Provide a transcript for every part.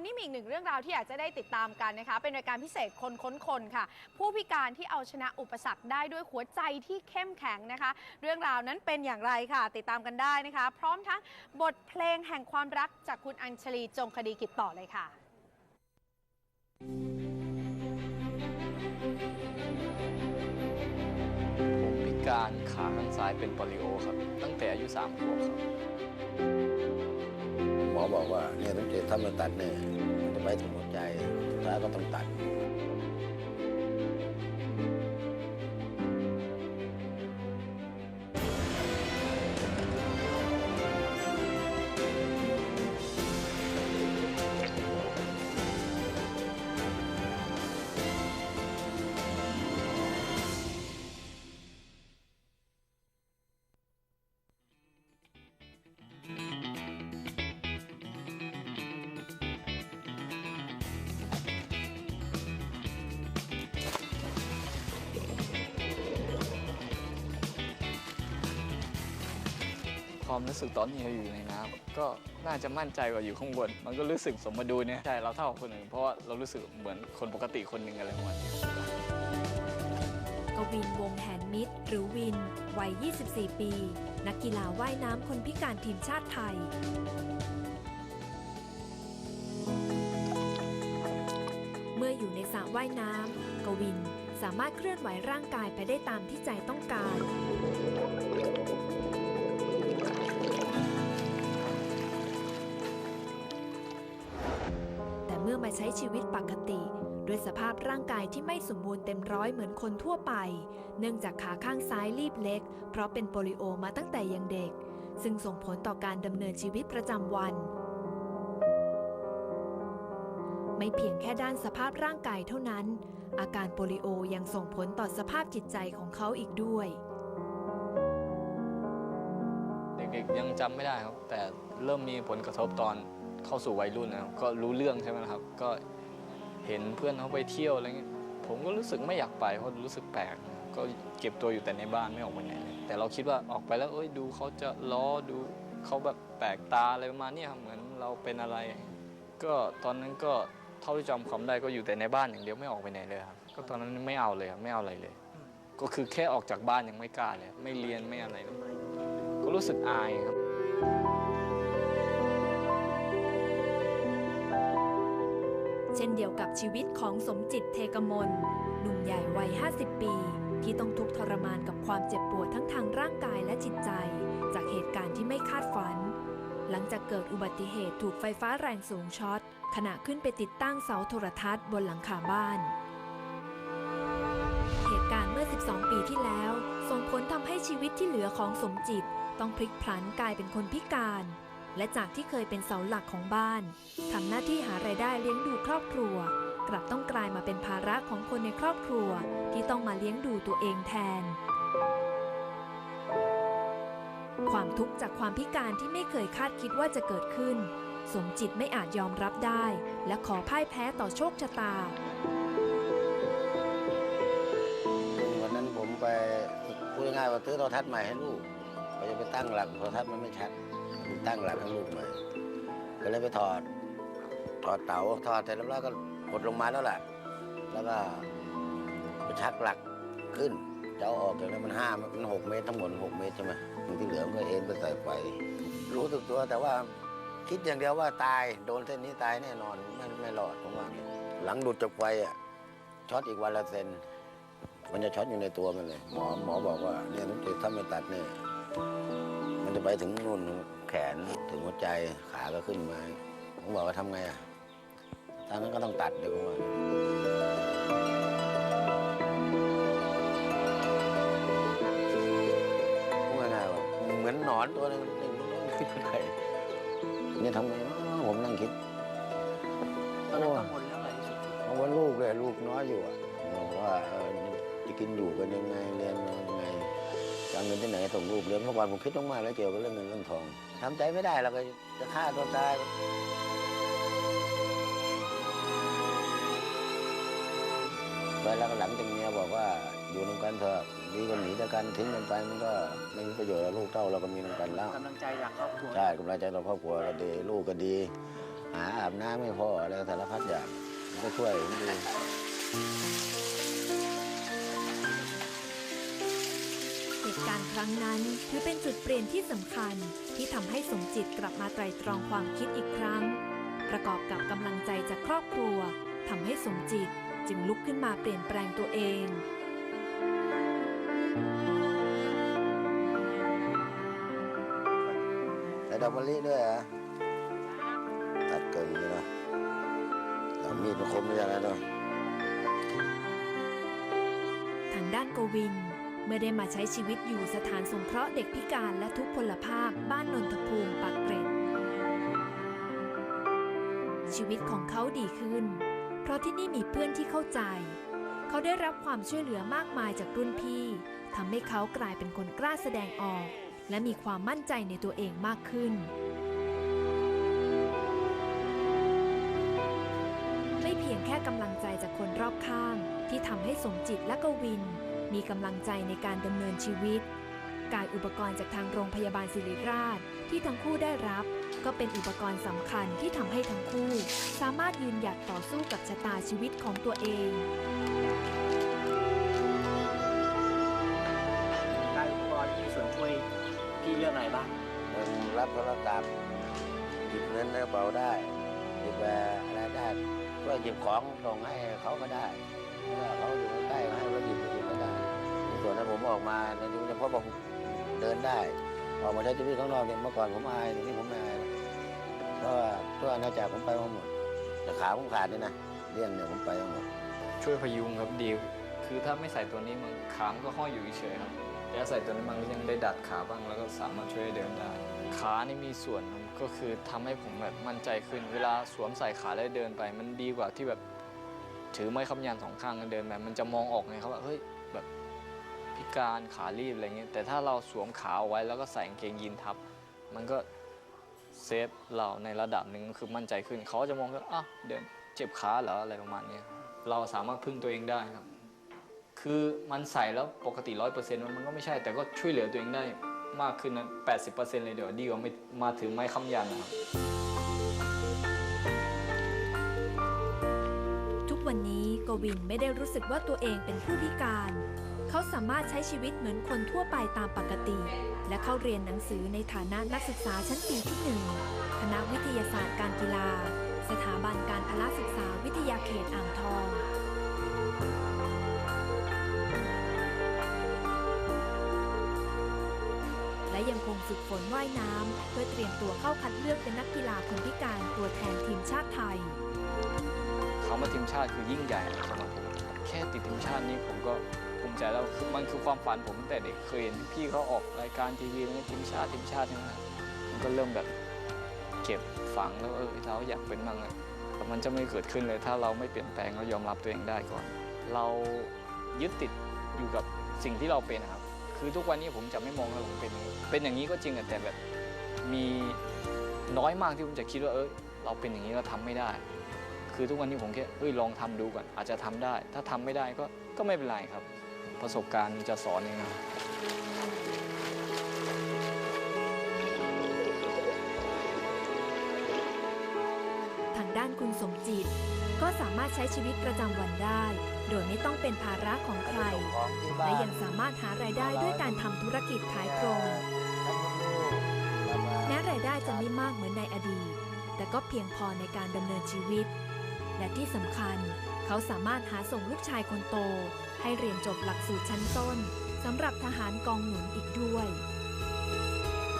วันนี้มีอีกหนึ่งเรื่องราวที่อยากจะได้ติดตามกันนะคะ เป็นรายการพิเศษคนค้นคนค่ะ ผู้พิการที่เอาชนะอุปสรรคได้ด้วยหัวใจที่เข้มแข็งนะคะ เรื่องราวนั้นเป็นอย่างไรค่ะ ติดตามกันได้นะคะ พร้อมทั้งบทเพลงแห่งความรักจากคุณอัญชลีจงคดีกิจต่อเลยค่ะ ผมพิการขาข้างซ้ายเป็นโปลิโอครับ ตั้งแต่อายุ3ขวบครับ หมอบอกว่าเนี่ยต้องเจอถ้ามันตัดเนี่ยมันจะไปถึงหัวใจสุดท้ายก็ต้องตัด ความรู้สึกตอนที่เราอยู่ในน้ำก็น่าจะมั่นใจกว่าอยู่ข้างบน มันก็รู้สึกสมดุลเนี่ยใช่เราเท่าคนอื่นเพราะว่าเรารู้สึกเหมือนคนปกติคนหนึ่งอะไรประมาณนี้กวินวงแหนมิตร หรือวิน วัย 24 ปี นักกีฬาว่ายน้ำคนพิการทีมชาติไทยเมื่ออยู่ในสระว่ายน้ำกวินสามารถเคลื่อนไหวร่างกายไปได้ตามที่ใจต้องการ ใช้ชีวิตปกติ ด้วยสภาพร่างกายที่ไม่สมบูรณ์เต็มร้อยเหมือนคนทั่วไป เนื่องจากขาข้างซ้ายรีบเล็ก เพราะเป็นโปลิโอมาตั้งแต่ยังเด็ก ซึ่งส่งผลต่อการดำเนินชีวิตประจำวัน ไม่เพียงแค่ด้านสภาพร่างกายเท่านั้น อาการโปลิโอยังส่งผลต่อสภาพจิตใจของเขาอีกด้วยเด็กๆยังจำไม่ได้ครับ แต่เริ่มมีผลกระทบตอน เข้าสู่วัยรุ่นนะครับก็รู้เรื่องใช่ไหมครับ ก็เห็นเพื่อนเขาไปเที่ยวอะไรเงี้ยผมก็รู้สึกไม่อยากไปเพราะรู้สึกแปลกก็เก็บตัวอยู่แต่ในบ้านไม่ออกไปไหนเลยแต่เราคิดว่าออกไปแล้วเอ้ยดูเขาจะล้อดูเขาแบบแปลกตาอะไรประมาณนี้ครับเหมือนเราเป็นอะไร ก็ตอนนั้นก็เท่าที่จำความได้ก็อยู่แต่ในบ้านอย่างเดียวไม่ออกไปไหนเลยครับก็ตอนนั้นไม่เอาเลยครับไม่เอาอะไรเลย ก็คือแค่ออกจากบ้านยังไม่กล้าเลยไม่เรียนไม่อะไรเลยก็รู้สึกอายครับ ช่นเดียวกับชีวิตของสมจิตเทกมลหนุ่มใหญ่วัย 50 ปี ที่ต้องทุกข์ทรมานกับความเจ็บปวดทั้งทางร่างกายและจิตใจ จากเหตุการณ์ที่ไม่คาดฝัน หลังจากเกิดอุบัติเหตุถูกไฟฟ้าแรงสูงช็อต ขณะขึ้นไปติดตั้งเสาโทรทัศน์บนหลังคาบ้าน เหตุการณ์เมื่อ 12 ปีที่แล้ว ส่งผลทำให้ชีวิตที่เหลือของสมจิต ต้องพลิกพลันกลายเป็นคนพิการ และจากที่เคยเป็นเสาหลักของบ้านทำหน้าที่หารายได้เลี้ยงดูครอบครัว กลับต้องกลายมาเป็นภาระของคนในครอบครัวที่ต้องมาเลี้ยงดูตัวเองแทน ความทุกข์จากความพิการที่ไม่เคยคาดคิดว่าจะเกิดขึ้น สมจิตไม่อาจยอมรับได้ และขอพ่ายแพ้ต่อโชคชะตาวันนั้นผมไปพูดง่ายว่าซื้อโทรทัศน์ใหม่ให้ลูกก็จะไปตั้งหลักโทรทัศน์มันไม่ชัด ตั้งหลักให้ลูกใหม่ก็เลยไปถอด ถอดเตาถอดเสร็จแล้วก็กดลงมาแล้วแหละแล้วก็ไปชักหลักขึ้นจะเอาออกจากนั้นมันห้ามันหกเมตรทั้งหมดหกเมตรใช่ไหมที่เหลือมันก็เอ็นไปใส่ไฟรู้สึกตัวแต่ว่าคิดอย่างเดียวว่าตายโดนเส้นนี้ตายแน่นอนไม่ไม่รอดผมว่าหลังหลุดจากไฟอะช็อตอีกวันละเซนมันจะช็อตอยู่ในตัวมันเลย หมอหมอบอกว่าเนี่ยถ้าไม่ตัดเนี่ย มันจะไปถึงนู่นแขนถึงหัวใจขาก็ขึ้นมาผมบอกว่าทำไงอะทางนั้นก็ต้องตัดเดี๋ยวผมว่าพูดง่ายๆว่าเหมือนหนอนตัวหนึงหนึ่งมันขึ้นไปเนี่ยทำไงเนาะผมนั่งคิดตอนนั้นกังวลเรื่องอะไรที่สุดเพราะว่าลูกเลยลูกน้อยอยู่อะบอกว่าเออจะกินอยู่กันยังไงเรียนยังไงจะ เอาเงินที่ไหนส่งลูกเรียนเมื่อก่อนผมคิดมากๆแล้วเกี่ยวกับเรื่องเงินเรื่องทองทำใจไม่ได้เราก็จะฆ่าตัวตายไปแล้วก็หลังจากเมียบอกว่าอยู่นำกันเถอะดีกว่าหนีจากกันทิ้งกันไปมันก็ไม่มีประโยชน์แล้วลูกเต้าเราก็มีนำกันแล้วกำลังใจจากครอบครัวใช่กำลังใจเราครอบครัวก็ดีลูกก็ดี หาอาบน้ำไม่พออะไรสารพัดอย่างมันก็ช่วยผมดู ตุการณ์ครั้งนั้นถือเป็นจุดเปลี่ยนที่สำคัญ ที่ทำให้สมจิตกลับมาไตรตรองความคิดอีกครั้ง ประกอบกับกำลังใจจากครอบครัวทำให้สมจิตจึงลุกขึ้นมาเปลี่ยนแปลงตัวเองใส่ดอกมะลิด้วยเหรอะตัดเกินเลยนะเอามีดมาคมอย่างนั้นเนาะทางด้านกวิน เมื่อได้มาใช้ชีวิตอยู่สถานสงเคราะห์เด็กพิการและทุพพลภาพบ้านนนทภูมิปากเกร็ด ชีวิตของเขาดีขึ้น เพราะที่นี่มีเพื่อนที่เข้าใจ เขาได้รับความช่วยเหลือมากมายจากรุ่นพี่ทำให้เขากลายเป็นคนกล้าแสดงออก และมีความมั่นใจในตัวเองมากขึ้น ไม่เพียงแค่กำลังใจจากคนรอบข้างที่ทำให้สมจิตและกวิน มีกำลังใจในการดำเนินชีวิต การอุปกรณ์จากทางโรงพยาบาลศิริราชที่ทั้งคู่ได้รับ ก็เป็นอุปกรณ์สำคัญที่ทำให้ทั้งคู่ สามารถยืนหยัดต่อสู้กับชะตาชีวิตของตัวเองการอุปกรณ์ที่มีส่วนช่วยพี่เรื่องอะไรบ้างมันรับโทรศัพท์หยิบเงินในกระเป๋าได้หยิบอะไรได้ก็หยิบของส่งให้เขาก็ได้เมื่อเขาอยู่ใกล้ๆให้เราหยิบหยิบก็ได้ใน ส่วนนั้นผมออกมาในยุคนี้เพาะผมเดินได้ ออกมาใช้ชีวิตข้างนอกเนี่ยเมื่อก่อนผมอายเดี๋ยวนี้ผมไม่อายแล้วเพราะว่าทั่วอาณาจักรผมไปมาหมด แต่ขาผมขาดนี่นะเลี่ยนเนี่ยผมไปมาหมด ช่วยพยุงครับดีคือถ้าไม่ใส่ตัวนี้มันขามนก็ห้อยอยู่เฉยๆครับแต่ถ้าใส่ตัวนี้มันก็ยังได้ดัดขาบ้างแล้วก็สามารถช่วยให้เดินได้ ขานี่มีส่วนครับก็คือทำให้ผมแบบมั่นใจขึ้น เวลาสวมใส่ขาแล้วเดินไป มันดีกว่าที่แบบถือไม้คำยันสองข้างแล้วเดินแบบมันจะมองออกไงครับว่าเฮ้ย การขาลีบอะไรเงี้ยแต่ถ้าเราสวมขาเอาไว้แล้วก็ใส่กางเกงยีนทับ มันก็เซฟเราในระดับหนึ่งคือมั่นใจขึ้น เขาจะมองว่าอ้าวเดินเจ็บขาเหรออะไรประมาณนี้เราสามารถพึ่งตัวเองได้ครับ คือมันใส่แล้วปกติร้อยเปอร์เซ็นต์มันก็ไม่ใช่ แต่ก็ช่วยเหลือตัวเองได้มากขึ้นนะแปดสิบเปอร์เซ็นต์เลยเดี๋ยวดีกว่าไม่มาถือไม้ค้ำยันนะครับทุกวันนี้กวินไม่ได้รู้สึกว่าตัวเองเป็นผู้พิการ เขาสามารถใช้ชีวิตเหมือนคนทั่วไปตามปกติ และเข้าเรียนหนังสือในฐานะนักศึกษาชั้นปีที่หนึ่งคณะวิทยาศาสตร์การกีฬา สถาบันการพละศึกษาวิทยาเขตอ่างทองและยังคงฝึกฝนว่ายน้ำเพื่อเตรียมตัวเข้าคัดเลือกเป็นนักกีฬาคนพิการตัวแทนทีมชาติไทย เขามาทีมชาติคือยิ่งใหญ่สำหรับผมแค่ติดทีมชาตินี้ผมก็ มิใจแล้วมันคือความฝันผมตั้งแต่เด็กเคยเห็นพี่เขาออกรายการทีวีแล้วทีมชาติทีมชาติใช่ไหมมันก็เริ่มแบบเก็บฝังแล้วเออเราอยากเป็นบ้างแต่มันจะไม่เกิดขึ้นเลย ถ้าเราไม่เปลี่ยนแปลงเรายอมรับตัวเองได้ก่อน เรายึดติดอยู่กับสิ่งที่เราเป็นครับ คือทุกวันนี้ผมจะไม่มองว่าผมเป็น เป็นอย่างนี้ก็จริงแต่แบบมีน้อยมากที่ผมจะคิดว่าเออเราเป็นอย่างนี้เราทำไม่ได้ คือทุกวันนี้ผมแค่เฮ้ยลองทำดูก่อนอาจจะทำได้ ถ้าทำไม่ได้ก็ก็ไม่เป็นไรครับ ประสบการณ์จะสอนเองครับทางด้านคุณสมจิต ก็สามารถใช้ชีวิตประจำวันได้ โดยไม่ต้องเป็นภาระของใคร และยังสามารถหารายได้ด้วยการทำธุรกิจขายตรงแม้รายได้จะไม่มากเหมือนในอดีต แต่ก็เพียงพอในการดำเนินชีวิต และที่สำคัญ เขาสามารถหาส่งลูกชายคนโต ให้เรียนจบหลักสูตรชั้นต้นสำหรับทหารกองหนุนอีกด้วย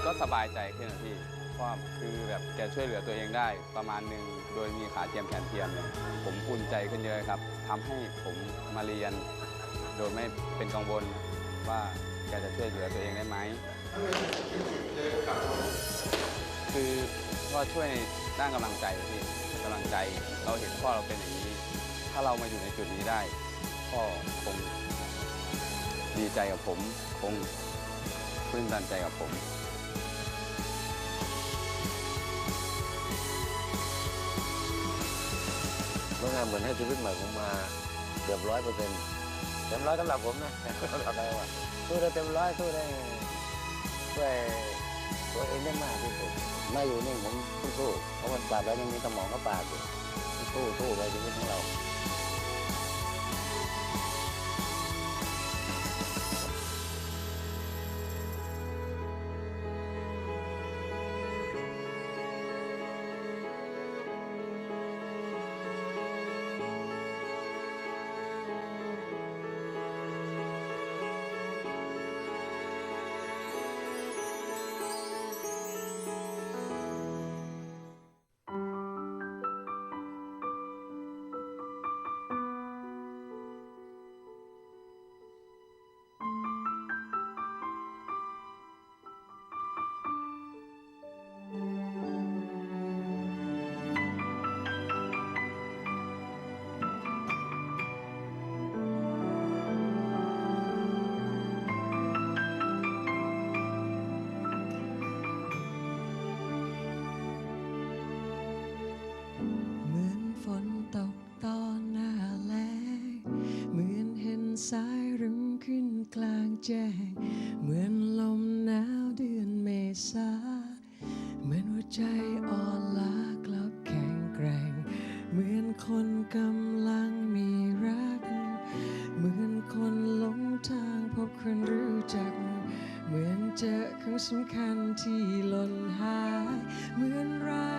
ก็สบายใจขึ้นนะพี่เพราะคือแบบแกช่วยเหลือตัวเองได้ประมาณหนึ่งโดยมีขาเทียมแขนเทียมเนี่ยผมอุ่นใจขึ้นเยอะครับทำให้ผมมาเรียน โดยไม่เป็นกังวลว่าแกจะช่วยเหลือตัวเองได้ไหมคือก็ช่วยนด้านกำลังใจพี่กำลังใจเราเห็นพ่อเราเป็นอย่างนี้ ถ้าเรามาอยู่ในจุดนี้ได้ พ่อคงดีใจกับผมคงปลื้มตันใจกับผมเมื่องานเหมือนให้ชีวิตใหม่ผมมาเกือบร้อยเปอร์เซ็นต์เต็มร้อยสำหรับผมนะสำหรับเราอะสู้ได้เต็มร้อยสู้ได้ช่วยตัวเองได้มากที่สุดไม่อยู่นิ่งผมสู้เพราะมันปาบแล้วยังมีสมองก็ปาบอยู่สู้สู้ไปชีวิตของเรา คนกำลังมีรัก เหมือนคนหลงทางพบคนรู้จัก เหมือนเจอของสำคัญที่หล่นหาย เหมือนรัก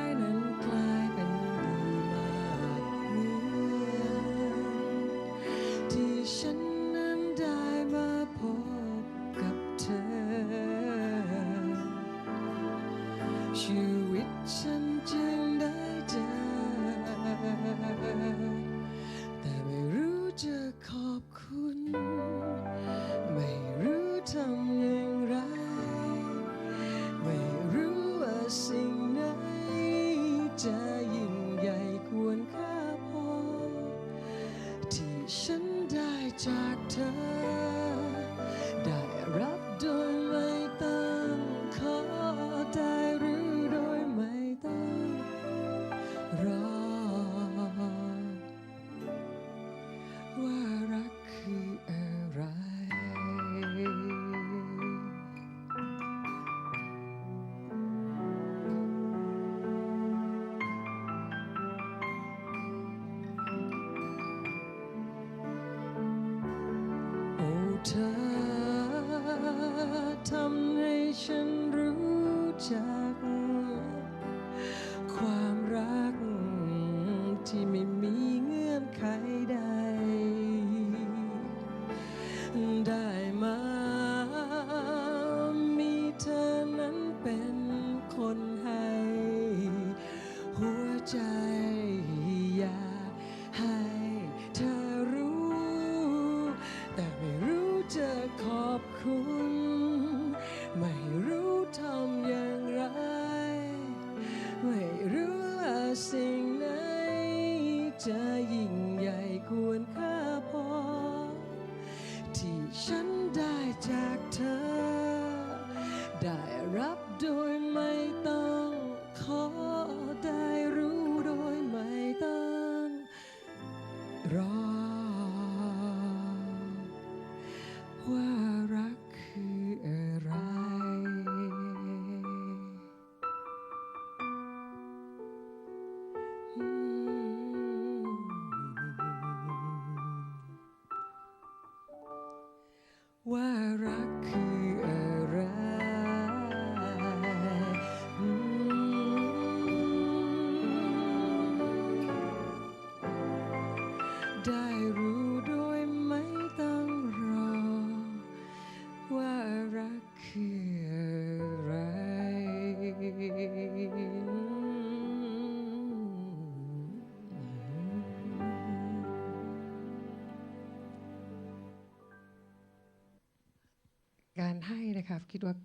นะครับ คิดว่า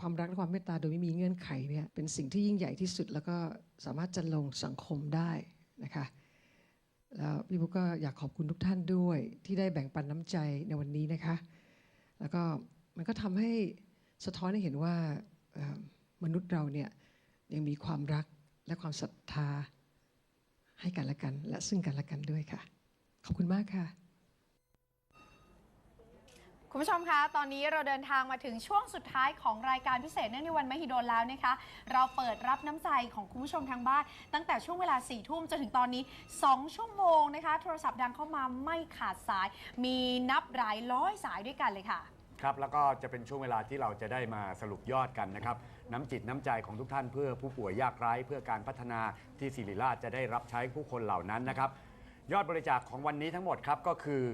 ความรักและความเมตตาโดยไม่มีเงื่อนไขเนี่ยเป็นสิ่งที่ยิ่งใหญ่ที่สุด แล้วก็สามารถจะลงสังคมได้นะคะแล้วพี่บุ๊กก็อยากขอบคุณทุกท่านด้วยที่ได้แบ่งปันน้ำใจในวันนี้นะคะ แล้วก็มันก็ทำให้สะท้อนให้เห็นว่ามนุษย์เราเนี่ยยังมีความรักและความศรัทธาให้กันและกัน และซึ่งกันและกันด้วยค่ะ ขอบคุณมากค่ะ คุณผู้ชมคะ ตอนนี้เราเดินทางมาถึงช่วงสุดท้ายของรายการพิเศษเนื่องในวันมหิดลแล้วนะคะ เราเปิดรับน้ำใจของคุณผู้ชมทางบ้าน ตั้งแต่ช่วงเวลา4ี่ทุ่มจนถึงตอนนี้ 2 ชั่วโมงนะคะ โทรศัพท์ดังเข้ามาไม่ขาดสาย มีนับหลายร้อยสายด้วยกันเลยค่ะ ครับ แล้วก็จะเป็นช่วงเวลาที่เราจะได้มาสรุปยอดกันนะครับ น้ำจิตน้ำใจของทุกท่านเพื่อผู้ป่วยยากไร้เพื่อการพัฒนาที่ศิริราชจะได้รับใช้ผู้คนเหล่านั้นนะครับ ยอดบริจาคของวันนี้ทั้งหมดครับก็คือ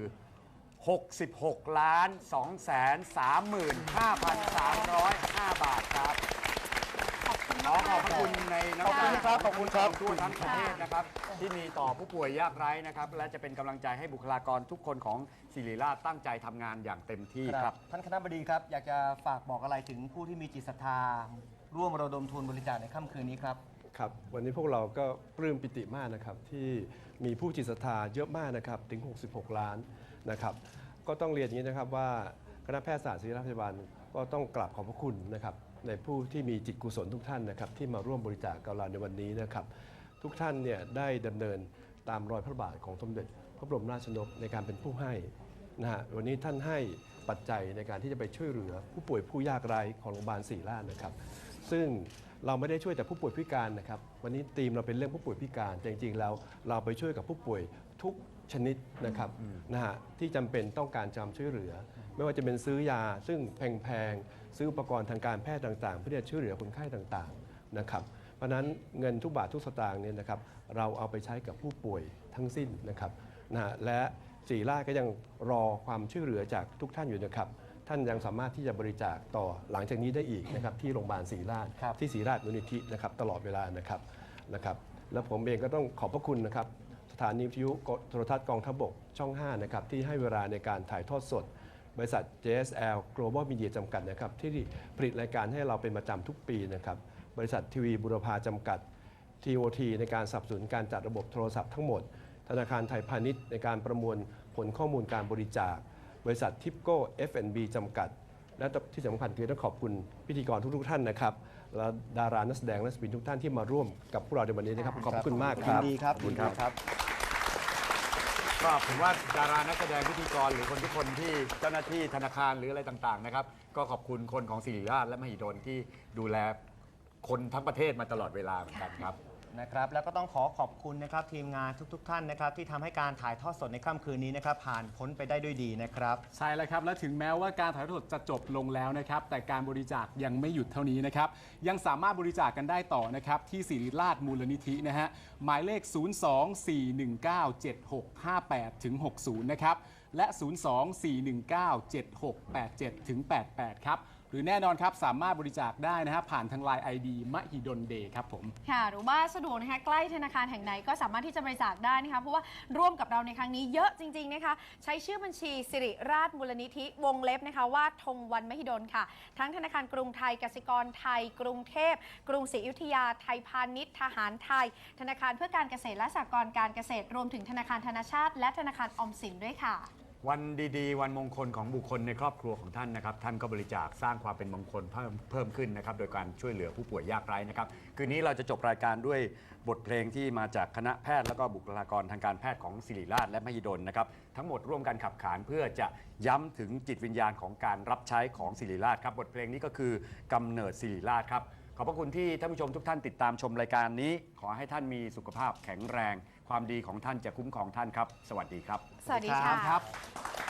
66 ล้าน2แสน35,305 บาทครับ ขอบคุณขอมากขอบพระคุณในน้ำขอบใจคุณครับขอบคุณครับทั่วทั้งประเทศนะครับ ที่มีต่อผู้ป่วยยากไร้นะครับ และจะเป็นกำลังใจให้บุคลากรทุกคนของศิริราชตั้งใจทำงานอย่างเต็มที่ครับ ท่านคณะบดีครับ อยากจะฝากบอกอะไรถึงผู้ที่มีจิตศรัทธา ร่วมระดมทุนบริจาคในค่ำคืนนี้ครับ ครับวันนี้พวกเราก็ปลื้มปิติมากนะครับที่มีผู้จิตศรัทธาเยอะมากนะครับถึง 66 ล้าน นะครับก็ต้องเรียนอย่างนี้นะครับว่าคณะแพทยศาสตร์ศิริราชพยาบาลก็ต้องกราบขอบพระคุณนะครับในผู้ที่มีจิตกุศลทุกท่านนะครับที่มาร่วมบริจาคกับเราในวันนี้นะครับทุกท่านเนี่ยได้ดำเนินตามรอยพระบาทของสมเด็จ พระบรมราชนกในการเป็นผู้ให้นะฮะวันนี้ท่านให้ปัจจัยในการที่จะไปช่วยเหลือผู้ป่วยผู้ยากไร้ของโรงพยาบาลศรีราชนะครับ ซึ่งเราไม่ได้ช่วยแต่ผู้ป่วยพิการนะครับ วันนี้ธีมเราเป็นเรื่องผู้ป่วยพิการแต่จริงๆแล้วเราไปช่วยกับผู้ป่วยทุก ชนิดนะครับนะฮะที่จำเป็นต้องการจำช่วยเหลือ ไม่ว่าจะเป็นซื้อยาซึ่งแพงๆ ซื้ออุปกรณ์ทางการแพทย์ต่าง ๆ เพื่อที่จะช่วยเหลือคนไข้ต่างๆนะครับเพราะฉะนั้นเงินทุกบาททุกสตางค์เนี่ยนะครับเราเอาไปใช้กับผู้ป่วยทั้งสิ้นนะครับนะฮะและศรีราชก็ยังรอความช่วยเหลือจากทุกท่านอยู่นะครับ ท่านยังสามารถที่จะบริจาคต่อหลังจากนี้ได้อีกนะครับที่โรงพยาบาลศรีราชครับที่ศรีราชมูลนิธินะครับตลอดเวลานะครับนะครับ แล้วผมเองก็ต้องขอบพระคุณนะครับ สถานีวิทยุโทรทัศน์กองทัพบกช่อง 5 นะครับ ที่ให้เวลาในการถ่ายทอดสด บริษัท JSL Global Media จำกัดนะครับ ที่ผลิตรายการให้เราเป็นประจำทุกปีนะครับ บริษัททีวีบุรพาจำกัด TOT ในการสนับสนุนการจัดระบบโทรศัพท์ทั้งหมด ธนาคารไทยพาณิชย์ในการประมวลผลข้อมูลการบริจาค บริษัททิปโก้ F&B จำกัด และที่สำคัญคือต้องขอบคุณพิธีกรทุกๆท่านนะครับและดารานักแสดงและศิลปินทุกท่านที่มาร่วมกับพวกเราในวันนี้นะครับขอบคุณมากครับยินดีครับขอบคุณครับยินดีครับ ก็ผมว่าดารานักแสดงพิธีกรหรือคนทุกคนที่เจ้าหน้าที่ธนาคารหรืออะไรต่างๆนะครับ ก็ขอบคุณคนของศิริราชและมหิดลที่ดูแลคนทั้งประเทศมาตลอดเวลาเหมือนกันครับ นะครับแล้วก็ต้องขอขอบคุณนะครับทีมงานทุก ๆ ท่านนะครับที่ทำให้การถ่ายทอดสดในค่ำคืนนี้นะครับผ่านพ้นไปได้ด้วยดีนะครับ ใช่แล้วครับ และถึงแม้ว่าการถ่ายทอดสดจะจบลงแล้วนะครับ แต่การบริจาคยังไม่หยุดเท่านี้นะครับ ยังสามารถบริจาคกันได้ต่อนะครับ ที่ศิริราชมูลนิธินะฮะ หมายเลข 024197658ถึง60 นะครับ และ 024197687ถึง88 ครับ รือแน่นอนครับสามารถบริจาคได้นะฮะผ่านทางไลน์ ID มหิดลเดย์ครับผม ค่ะ หรือว่าสะดวกนะคะใกล้ธนาคารแห่งไหนก็สามารถที่จะบริจาคได้นะคะเพราะว่าร่วมกับเราในครั้งนี้เยอะจริง ๆ นะคะ ใช้ชื่อบัญชีสิริราชมูลนิธิวงเล็บนะคะว่าธงวันมหิดลค่ะ ทั้งธนาคารกรุงไทยกสิกรไทย กรุงเทพ กรุงศรีอยุธยาไทยพาณิชย์ทหารไทย ธนาคารเพื่อการเกษตรและสหกรณ์การเกษตรรวมถึงธนาคารธนาชาติ และธนาคารออมสินด้วยค่ะ วันดีๆ วันมงคลของบุคคลในครอบครัวของท่านนะครับ ท่านก็บริจาคสร้างความเป็นมงคลเพิ่มเพิ่มขึ้นนะครับ โดยการช่วยเหลือผู้ป่วยยากไร้นะครับ คืนนี้เราจะจบรายการด้วยบทเพลงที่มาจากคณะแพทย์และก็บุคลากรทางการแพทย์ของศิริราชและมหิดลนะครับ ทั้งหมดร่วมกันขับขานเพื่อจะย้ำถึงจิตวิญญาณของการรับใช้ของศิริราชครับบทเพลงนี้ก็คือกำเนิดศิริราชครับขอบพระคุณที่ท่านผู้ชมทุกท่านติดตามชมรายการนี้ ขอให้ท่านมีสุขภาพแข็งแรง ความดีของท่านจะคุ้มครองท่านครับ สวัสดีครับ สวัสดีค่ะ